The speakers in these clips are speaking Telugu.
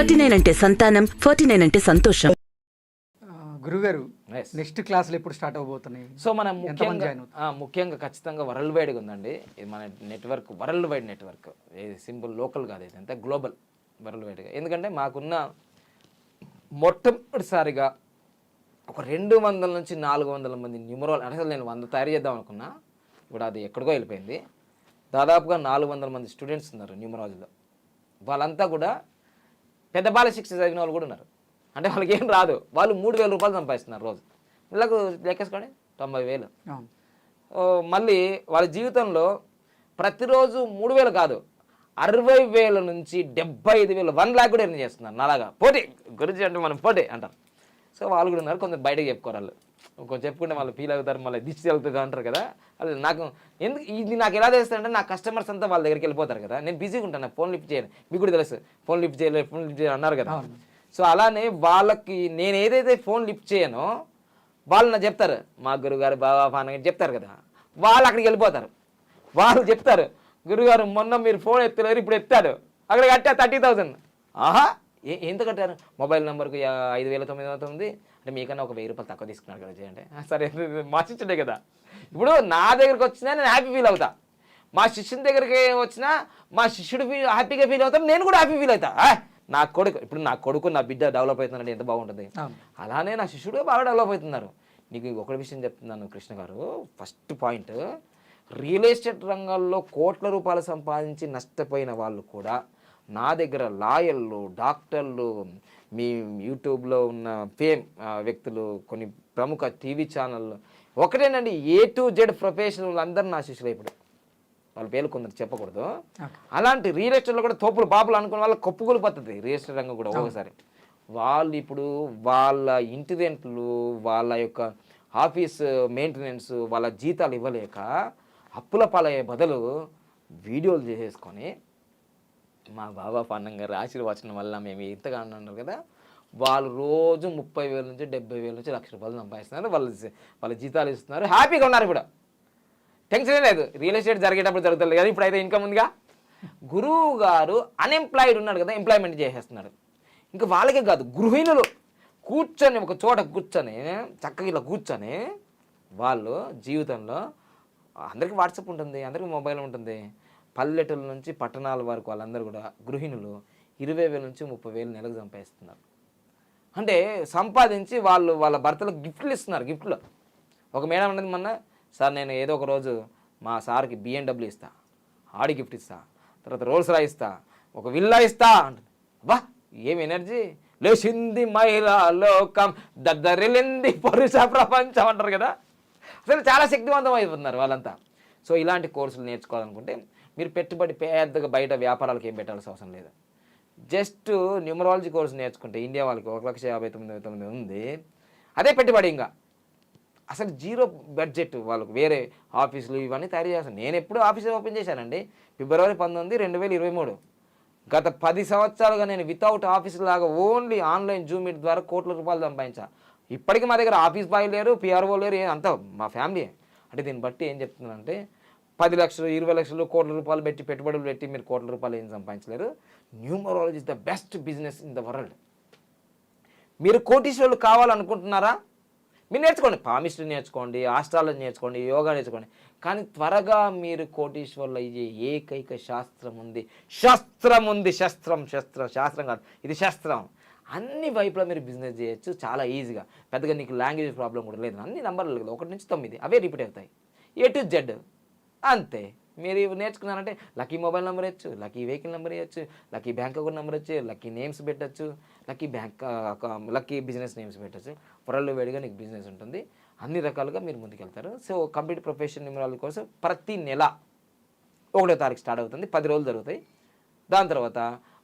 ఫార్టీ నైన్ అంటే సంతానం ఫార్టీ నైన్ అంటే సంతోషం. గురుగారు. నెక్స్ట్ క్లాసులు ఎప్పుడు స్టార్ట్ అవబోతున్నాయి? సో మనం ముఖ్యంగా ముఖ్యంగా ఖచ్చితంగా వరల్డ్ వైడ్గా ఉందండి. ఇది మన నెట్వర్క్ వరల్డ్ వైడ్ నెట్వర్క్. ఇది సింపుల్ లోకల్ కాదు ఇది అంతా గ్లోబల్ వరల్డ్ వైడ్గా. ఎందుకంటే మాకున్న మొట్టమొదటిసారిగా ఒక రెండు వందల నుంచి నాలుగు వందల మంది న్యూమరాల్ అసలు నేను వంద తయారు చేద్దాం అనుకున్నా. ఇప్పుడు అది ఎక్కడికో వెళ్ళిపోయింది. దాదాపుగా నాలుగు వందల మంది స్టూడెంట్స్ ఉన్నారు న్యూమరాలజీలో. వాళ్ళంతా కూడా పెద్ద బాల శిక్ష చదివిన వాళ్ళు కూడా ఉన్నారు. అంటే వాళ్ళకి ఏం రాదు. వాళ్ళు మూడు వేల రూపాయలు సంపాదిస్తున్నారు రోజు. వీళ్ళకు లెక్కేసుకోండి తొంభై వేలు మళ్ళీ వాళ్ళ జీవితంలో ప్రతిరోజు మూడు వేలు కాదు. అరవై వేల నుంచి డెబ్బై ఐదు వేలు వన్ ల్యాక్ కూడా ఎర్న్ చేస్తున్నారు నాలాగా. పోటీ గురించి అంటే మనం పోటీ అంటారు. సో వాళ్ళు కూడా ఉన్నారు. కొంచెం బయటకు చెప్పుకోరు వాళ్ళు. కొంచెం చెప్పుకుంటే వాళ్ళు ఫీల్ అవుతారు మళ్ళీ దిష్టి వెళ్తుంది అంటారు కదా. అది నాకు ఎందుకు ఇది నాకు ఎలా తెలుస్తుందంటే నా కస్టమర్స్ అంతా వాళ్ళ దగ్గరికి వెళ్ళిపోతారు కదా. నేను బిజీగా ఉంటాను ఫోన్ లిఫ్ట్ చేయను. మీకు కూడా తెలుసు ఫోన్ లిఫ్ట్ చేయలేదు ఫోన్ లిఫ్ట్ చేయను అన్నారు కదా. సో అలానే వాళ్ళకి నేను ఏదైతే ఫోన్ లిఫ్ట్ చేయనో వాళ్ళు నాకు చెప్తారు మా గురుగారు బాబా ఫాన్ చెప్తారు కదా. వాళ్ళు అక్కడికి వెళ్ళిపోతారు. వాళ్ళు చెప్తారు గురుగారు మొన్న మీరు ఫోన్ ఎత్తలేరు ఇప్పుడు ఎత్తాడు అక్కడ కట్టా థర్టీ థౌజండ్ ఆహా! ఏ ఎంత కట్టారు మొబైల్ నెంబర్కి ఐదు వేల తొమ్మిది వందల తొమ్మిది? అంటే మీకన్నా ఒక వెయ్యి రూపాయలు తక్కువ తీసుకున్నాడు కదా చేయండి "ఆ, సరే మార్చిండే కదా. ఇప్పుడు నా దగ్గరికి వచ్చినా నేను హ్యాపీ ఫీల్ అవుతా. మా శిష్యుని దగ్గరికి వచ్చినా మా శిష్యుడు ఫీ హ్యాపీగా ఫీల్ అవుతాం నేను కూడా హ్యాపీ ఫీల్ అవుతా. "ఆ, నా కొడుకు ఇప్పుడు నా కొడుకు నా బిడ్డ డెవలప్ అవుతుందంటే ఎంత బాగుంటుంది. అలానే నా శిష్యుడు బాగా డెవలప్ అవుతున్నారు. నీకు ఒకటి విషయం చెప్తున్నాను కృష్ణ గారు. ఫస్ట్ పాయింట్ రియల్ ఎస్టేట్ రంగంలో కోట్ల రూపాయలు సంపాదించి నష్టపోయిన వాళ్ళు కూడా నా దగ్గర లాయర్లు డాక్టర్లు మీ యూట్యూబ్లో ఉన్న ఫేమ్ వ్యక్తులు కొన్ని ప్రముఖ టీవీ ఛానళ్ళు. ఒకటేనండి ఏ టు జెడ్ ప్రొఫెషనల్ అందరు నా శిష్యులు ఇప్పుడు. వాళ్ళ పేర్లు కొందరు చెప్పకూడదు. అలాంటి రియల్ ఎస్టేట్లో కూడా తోపులు బాపులు అనుకున్న వాళ్ళ కొప్పుకులు పద్ధతి రియల్ ఎస్టేట్ రంగం కూడా ఒక్కొక్కసారి వాళ్ళు ఇప్పుడు వాళ్ళ ఇంటి రెంట్లు వాళ్ళ యొక్క ఆఫీస్ మెయింటెనెన్స్ వాళ్ళ జీతాలు ఇవ్వలేక అప్పుల పాలయ్యే బదులు వీడియోలు చేసేసుకొని మా బాబా పన్నం గారు ఆశీర్వచనం వల్ల మేము ఇంతగా అన్నారు కదా వాళ్ళు రోజు ముప్పై వేల నుంచి డెబ్బై వేల నుంచి లక్ష రూపాయలు సంపాదిస్తున్నారు. వాళ్ళ వాళ్ళ జీతాలు ఇస్తున్నారు. హ్యాపీగా ఉన్నారు ఇప్పుడు. టెన్షన్ లేదు. రియల్ ఎస్టేట్ జరిగేటప్పుడు జరుగుతుంది కదా ఇప్పుడు అయితే ఇన్కమ్ ఉందిగా. గురువు గారు అన్ఎంప్లాయిడ్ ఉన్నాడు కదా ఎంప్లాయ్మెంట్ చేసేస్తున్నాడు. ఇంకా వాళ్ళకే కాదు గృహిణులు కూర్చొని ఒక చోట కూర్చొని చక్కగా ఇలా కూర్చొని వాళ్ళు జీవితంలో అందరికీ వాట్సాప్ ఉంటుంది అందరికీ మొబైల్ ఉంటుంది. పల్లెటూరు నుంచి పట్టణాల వరకు వాళ్ళందరూ కూడా గృహిణులు ఇరవై వేల నుంచి ముప్పై వేలు నెలకు సంపాదిస్తున్నారు. అంటే సంపాదించి వాళ్ళు వాళ్ళ భర్తలకు గిఫ్ట్లు ఇస్తున్నారు గిఫ్ట్లు. ఒక మేడం అనేది మొన్న సార్ నేను ఏదో ఒక రోజు మా సార్కి బిఎండబ్ల్యూ ఇస్తా ఆడి గిఫ్ట్ ఇస్తా తర్వాత రోల్స్ రా ఇస్తా ఒక విల్లా ఇస్తా అంటుంది. బా ఏం ఎనర్జీ? లేచింది మహిళా లోకం దద్దరిలింది పురుష ప్రపంచం అంటారు కదా. అసలు చాలా శక్తివంతం అయిపోతున్నారు వాళ్ళంతా. సో ఇలాంటి కోర్సులు నేర్చుకోవాలనుకుంటే మీరు పెట్టుబడి పెద్దగా బయట వ్యాపారాలకు ఏం పెట్టాల్సిన అవసరం లేదు. జస్ట్ న్యూమరాలజీ కోర్స్ నేర్చుకుంటే ఇండియా వాళ్ళకి ఒక లక్ష యాభై తొమ్మిది తొమ్మిది ఉంది. అదే పెట్టుబడి ఇంకా. అసలు జీరో బడ్జెట్ వాళ్ళకు వేరే ఆఫీసులు ఇవన్నీ తయారు చేస్తాను నేను ఎప్పుడు ఆఫీస్ ఓపెన్ చేశానండి. ఫిబ్రవరి పంతొమ్మిది రెండు వేల ఇరవై మూడు. గత పది సంవత్సరాలుగా నేను వితౌట్ ఆఫీస్ లాగా ఓన్లీ ఆన్లైన్ జూమ్ మీట్ ద్వారా కోట్ల రూపాయలు సంపాదించా. ఇప్పటికీ మా దగ్గర ఆఫీస్ బాయ్ లేరు పిఆర్ఓ లేరు అంతా మా ఫ్యామిలీ అంటే దీన్ని బట్టి ఏం చెప్తున్నానంటే పది లక్షలు ఇరవై లక్షలు కోట్ల రూపాయలు పెట్టి పెట్టుబడులు పెట్టి మీరు కోట్ల రూపాయలు ఏం సంపాదించలేరు. Numerology is the best business in the world మీరు కోటీశ్వరులు కావాలనుకుంటున్నారా? మీరు నేర్చుకోండి. పామిస్ట్రీ నేర్చుకోండి ఆస్ట్రాలజీ నేర్చుకోండి యోగా నేర్చుకోండి. కానీ త్వరగా మీరు కోటీశ్వరులు అయ్యే ఏకైక శాస్త్రం ఉంది. శస్త్రం ఉంది. శస్త్రం శస్త్రం శాస్త్రం కాదు. ఇది శాస్త్రం. అన్ని వైపులా మీరు బిజినెస్ చేయొచ్చు. చాలా ఈజీగా పెద్దగా నీకు లాంగ్వేజ్ ప్రాబ్లం కూడా లేదు. అన్ని నంబర్లు లేదు. ఒకటి నుంచి తొమ్మిది. అవే రిపీట్ అవుతాయి. ఏ టు జెడ్ అంతే. మీరు ఇవి నేర్చుకున్నారంటే లక్కీ మొబైల్ నెంబర్ ఇవ్వచ్చు లక్కీ వెహికల్ నెంబర్ ఇవ్వచ్చు లక్కీ బ్యాంక్ అకౌంట్ నెంబర్ ఇచ్చి లక్కీ నేమ్స్ పెట్టచ్చు lucky bank lucky business names పెట్టచ్చు. పొరల్లో వేడిగా నీకు బిజినెస్ ఉంటుంది. అన్ని రకాలుగా మీరు ముందుకెళ్తారు. సో కంప్లీట్ ప్రొఫెషన్ న్యూమరాలజీ కోసం ప్రతి నెల ఒకటో తారీఖు స్టార్ట్ అవుతుంది. పది రోజులు జరుగుతాయి. దాని తర్వాత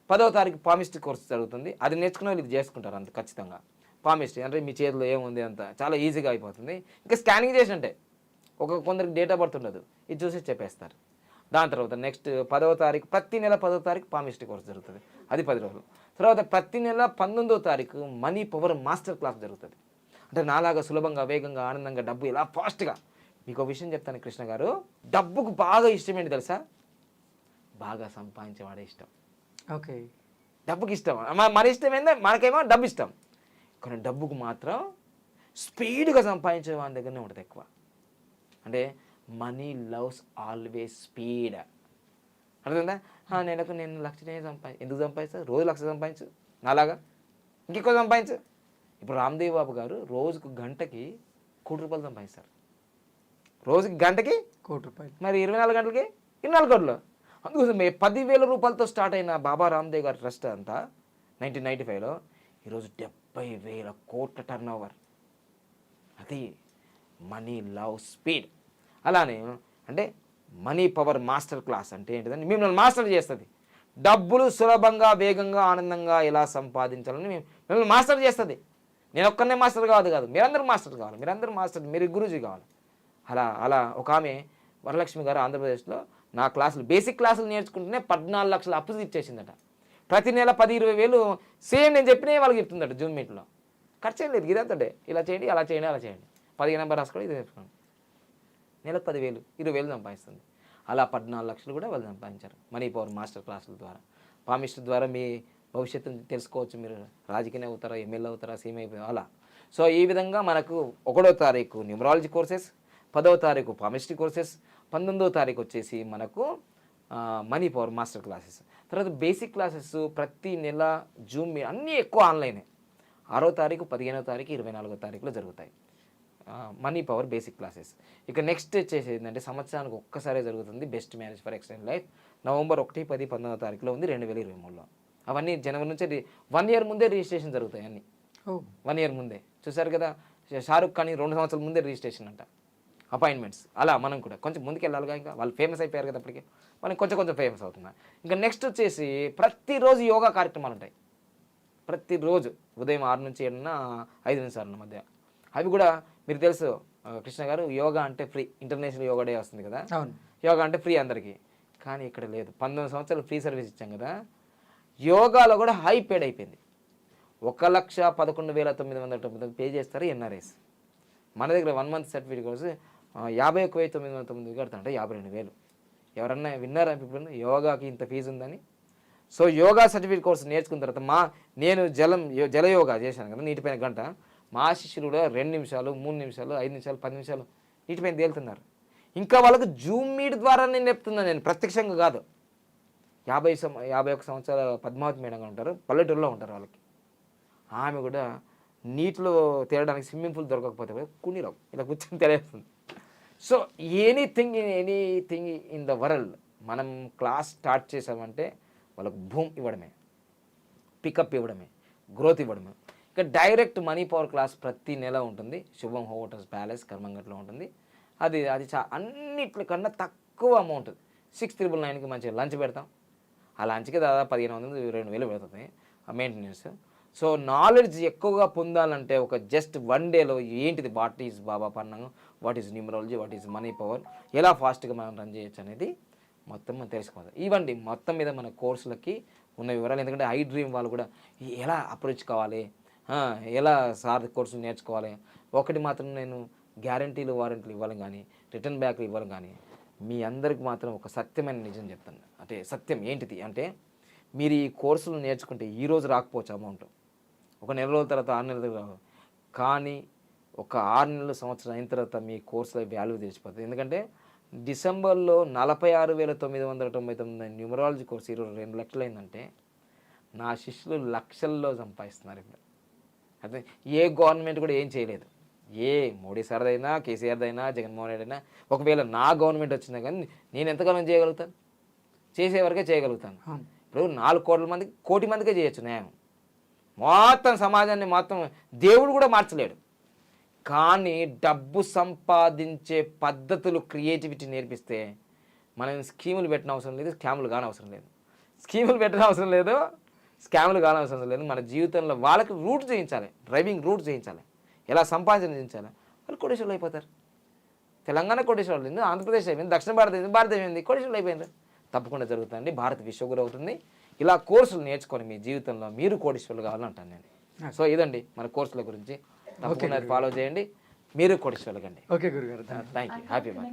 పదవ తారీఖు పామిస్ట్రీ కోర్స్ జరుగుతుంది. అది నేర్చుకునే వాళ్ళు ఇది చేసుకుంటారు అంత ఖచ్చితంగా. పామిస్ట్రీ అంటే మీ చేతిలో ఏముంది అంత చాలా ఈజీగా అయిపోతుంది. ఇంకా స్కానింగ్ చేసినట్టే. ఒక కొందరికి డేట్ ఆఫ్ బర్త్ ఉండదు ఇది చూసి చెప్పేస్తారు. దాని తర్వాత నెక్స్ట్ పదవ తారీఖు ప్రతి నెల పదవ తారీఖు పామిస్ట్రీ కోర్స్ జరుగుతుంది. అది పది రోజులు. తర్వాత ప్రతి నెల పంతొమ్మిదో తారీఖు మనీ పవర్ మాస్టర్ క్లాస్ జరుగుతుంది. అంటే నాలాగా సులభంగా వేగంగా ఆనందంగా డబ్బు ఇలా ఫాస్ట్గా మీకు ఒక విషయం చెప్తాను కృష్ణ గారు. డబ్బుకు బాగా ఇష్టం ఏంటి తెలుసా? బాగా సంపాదించేవాడే ఇష్టం. ఓకే. డబ్బుకి ఇష్టం. మ- మన ఇష్టం ఏందో? మనకేమో డబ్బు ఇష్టం. కానీ డబ్బుకు మాత్రం స్పీడ్గా సంపాదించే వాని దగ్గరనే ఉంటుంది ఎక్కువ. అంటే మనీ లవ్స్ ఆల్వేస్ స్పీడ్ అర్థమైందా? నెలకు నేను లక్షనే సంపాదించు ఎందుకు సంపాదిస్తా? రోజు లక్ష సంపాదించు. నాలాగా? ఇంకెక్కువ సంపాదించు. ఇప్పుడు రామ్దేవ్ బాబు గారు రోజుకు గంటకి కోటి రూపాయలు సంపాదిస్తారు. రోజుకి గంటకి కోటి రూపాయలు. మరి ఇరవై నాలుగు గంటలకి ఇరవై నాలుగు కోట్లు. అందుకోసమే పదివేల రూపాయలతో స్టార్ట్ అయిన బాబా రామ్దేవ్ గారి ట్రస్ట్ అంతా నైన్టీన్ నైంటీ ఫైవ్లో ఈరోజు డెబ్బై వేల కోట్ల టర్న్ ఓవర్ అది మనీ లవ్ స్పీడ్ అలానే అంటే మనీ పవర్ మాస్టర్ క్లాస్ అంటే ఏంటిదంటే మిమ్మల్ని మాస్టర్ చేస్తుంది. డబ్బులు సులభంగా వేగంగా ఆనందంగా ఎలా సంపాదించాలని మేము- మిమ్మల్ని మాస్టర్ చేస్తుంది. నేను ఒక్కనే మాస్టర్ కాదు కాదు మీరందరూ మాస్టర్ కావాలి. మీరందరూ మాస్టర్ మీరు గురూజీ కావాలి. అలా అలా ఒక ఆమె వరలక్ష్మి గారు ఆంధ్రప్రదేశ్లో నా క్లాసులు బేసిక్ క్లాసులు నేర్చుకుంటేనే పద్నాలుగు లక్షల అప్పు ఇచ్చేసిందట. ప్రతి నెల పది ఇరవై వేలు సేమ్ నేను చెప్పినే వాళ్ళకి చెప్తుందట జూమ్ మీట్లో. ఖర్చు ఏం లేదు ఇదంతటే. ఇలా చేయండి అలా చేయండి అలా చేయండి. పదిహేను నెంబర్ రాసుకోండి ఇది నేర్చుకోండి. నెలకు పదివేలు ఇరవై వేలు సంపాదిస్తుంది. అలా పద్నాలుగు లక్షలు కూడా వాళ్ళు సంపాదించారు. మనీ పవర్ మాస్టర్ క్లాసుల ద్వారా. పామిస్ట్ ద్వారా మీ భవిష్యత్తును తెలుసుకోవచ్చు మీరు. రాజకీయ అవుతారా ఎమ్మెల్యే అవుతారా సీఎం అయిపోయి అలా. సో ఈ విధంగా మనకు ఒకటో తారీఖు న్యూమరాలజీ కోర్సెస్ పదవ తారీఖు పామిస్ట్రీ కోర్సెస్ పంతొమ్మిదవ తారీఖు వచ్చేసి మనకు మనీ పవర్ మాస్టర్ క్లాసెస్. తర్వాత బేసిక్ క్లాసెస్ ప్రతి నెల జూమ్ అన్నీ ఎక్కువ ఆన్లైనే ఆరో తారీఖు పదిహేనో తారీఖు ఇరవై నాలుగో తారీఖులో జరుగుతాయి. మనీ పవర్ బేసిక్ క్లాసెస్ ఇక నెక్స్ట్ వచ్చేసి ఏంటంటే సంవత్సరానికి ఒక్కసారే జరుగుతుంది best marriage for extend life November ఒకటి పది పంతొమ్మిదో తారీఖులో ఉంది రెండు వేల ఇరవై మూడులో. అవన్నీ జనవరి నుంచి వన్ ఇయర్ ముందే రిజిస్ట్రేషన్ జరుగుతాయి అన్నీ. వన్ ఇయర్ ముందే. చూసారు కదా? షారుఖ్ ఖాన్ రెండు సంవత్సరాల ముందే రిజిస్ట్రేషన్ అంట. అపాయింట్మెంట్స్ అలా మనం కూడా. కొంచెం ముందుకు వెళ్ళాలిగా ఇంకా. వాళ్ళు ఫేమస్ అయిపోయారు కదా అప్పటికి. మనం కొంచెం కొంచెం ఫేమస్ అవుతున్నారు ఇంకా నెక్స్ట్ వచ్చేసి ప్రతిరోజు యోగా కార్యక్రమాలు ఉంటాయి. ప్రతిరోజు. ఉదయం ఆరు నుంచి ఏడున్న ఐదు నిమిషాల మధ్య. అవి కూడా మీరు తెలుసు కృష్ణ గారు యోగా అంటే ఫ్రీ ఇంటర్నేషనల్ యోగా డే వస్తుంది కదా? యోగా అంటే ఫ్రీ అందరికీ. కానీ ఇక్కడ లేదు. పంతొమ్మిది సంవత్సరాలు ఫ్రీ సర్వీస్ ఇచ్చాం కదా? యోగాలో కూడా హై పేడ్ అయిపోయింది. ఒక లక్ష పదకొండు వేల తొమ్మిది వందల తొమ్మిది పే చేస్తారు ఎన్ఆర్ఎస్ మన దగ్గర వన్ మంత్ సర్టిఫికేట్ కోసం యాభై ఒక్క వెయ్యి తొమ్మిది వందల తొమ్మిది కడతా అంటే యాభై రెండు వేలు. ఎవరన్నా విన్నారా ఇప్పుడు యోగాకి ఇంత ఫీజు ఉందని? సో యోగా సర్టిఫికేట్ కోర్స్ నేర్చుకున్న తర్వాత మా నేను జలం యో- జల యోగా చేశాను కదా నీటిపైన గంట. మా శిష్యులు కూడా రెండు నిమిషాలు మూడు నిమిషాలు ఐదు నిమిషాలు పది నిమిషాలు నీటిపైన తేలుతున్నారు. ఇంకా వాళ్ళకు జూమ్ మీట్ ద్వారా నేను చెప్తున్నాను నేను ప్రత్యక్షంగా కాదు. యాభై సం యాభై ఒక సంవత్సరాల పద్మావతి మేడంగా ఉంటారు పల్లెటూరులో ఉంటారు వాళ్ళకి. ఆమె కూడా నీటిలో తేలడానికి స్విమ్మింగ్ పూల్ దొరకకపోతే కూడా ఇలా కూర్చొని తెలియస్తుంది so anything in anything in the world మనం క్లాస్ స్టార్ట్ చేసామంటే వాళ్ళకు భూమ్ ఇవ్వడమే పికప్ ఇవ్వడమే గ్రోత్ ఇవ్వడమే. ఇక డైరెక్ట్ మనీ పవర్ క్లాస్ ప్రతి నెల ఉంటుంది. శుభం హోటల్స్ ప్యాలెస్ కర్మంగట్లో ఉంటుంది. అది అది చా అన్నిటికన్నా తక్కువ అమౌంట్. సిక్స్ త్రిబుల్ నైన్కి మంచి లంచ్ పెడతాం. ఆ లంచ్కి దాదాపు పదిహేను వందలు రెండు వేలు పెడుతుంది ఆ మెయింటెనెన్స్ సో నాలెడ్జ్ ఎక్కువగా పొందాలంటే ఒక జస్ట్ వన్ డేలో ఏంటిది? What is Baba Pannangam what is numerology? What is money power? ఎలా ఫాస్ట్గా మనం రన్ చేయొచ్చు అనేది మొత్తం మనం తెలుసుకోవాలి ఇవ్వండి మొత్తం మీద మన కోర్సులకి ఉన్న వివరాలు. ఎందుకంటే ఐ డ్రీమ్ వాళ్ళు కూడా ఎలా అప్రోచ్ కావాలి? ఎలా సార్ కోర్సులు నేర్చుకోవాలి? ఒకటి మాత్రం నేను గ్యారంటీలు వారంటీలు ఇవ్వడం కానీ రిటర్న్ బ్యాక్లు ఇవ్వడం కానీ మీ అందరికి మాత్రం ఒక సత్యమైన నిజం చెప్తాను. అంటే సత్యం ఏంటిది అంటే మీరు ఈ కోర్సులు నేర్చుకుంటే ఈరోజు రాకపోవచ్చు అమౌంట్. ఒక నెల రోజుల తర్వాత ఆరు నెలల తర్వాత రావు. కానీ ఒక ఆరు నెలల సంవత్సరం అయిన తర్వాత మీ కోర్సుల వాల్యూ తెలిసిపోతుంది. ఎందుకంటే డిసెంబర్లో నలభై ఆరు వేల తొమ్మిది వందల తొంభై తొమ్మిది న్యూమరాలజీ కోర్సు ఈరోజు రెండు లక్షలు అయిందంటే నా శిష్యులు లక్షల్లో సంపాదిస్తున్నారు ఇప్పుడు. అదే ఏ గవర్నమెంట్ కూడా ఏం చేయలేదు. ఏ మోడీ సార్దైనా కేసీఆర్దైనా జగన్మోహన్ రెడ్డి అయినా ఒకవేళ నా గవర్నమెంట్ వచ్చినా కానీ నేను ఎంతకాలం చేయగలుగుతాను? చేసే వరకే చేయగలుగుతాను. ఇప్పుడు నాలుగు కోట్ల మందికి కోటి మందికే చేయొచ్చు న్యాయం. మొత్తం సమాజాన్ని మొత్తం దేవుడు కూడా మార్చలేడు. కానీ డబ్బు సంపాదించే పద్ధతులు క్రియేటివిటీ నేర్పిస్తే మనం స్కీములు పెట్టిన అవసరం లేదు స్కాములు కాని అవసరం లేదు. స్కీములు పెట్టిన అవసరం లేదు స్కాములు అవసరం లేదు. మన జీవితంలో వాళ్ళకి రూట్ చేయించాలి. డ్రైవింగ్ రూట్ చేయించాలి. ఎలా సంపాదన చేయించాలి. వాళ్ళు కోటేశ్వర్లు అయిపోతారు. తెలంగాణ కోటేశ్వరులు ఉంది ఆంధ్రప్రదేశ్ అయిపోయింది దక్షిణ భారతదేశం భారతదేశం అయింది కోటేశ్వరులు అయిపోయింది తప్పకుండా జరుగుతుంది. భారత్ విశ్వగురు అవుతుంది. ఇలా కోర్సులు నేర్చుకొని మీ జీవితంలో మీరు కోటేశ్వరులు కావాలంటాను నేను. సో ఇదండి మన కోర్సుల గురించి. తప్పకుండా ఫాలో చేయండి. మీరు కోటేశ్వరులు కండి. ఓకే గురుగారు. Thank you. Happy bye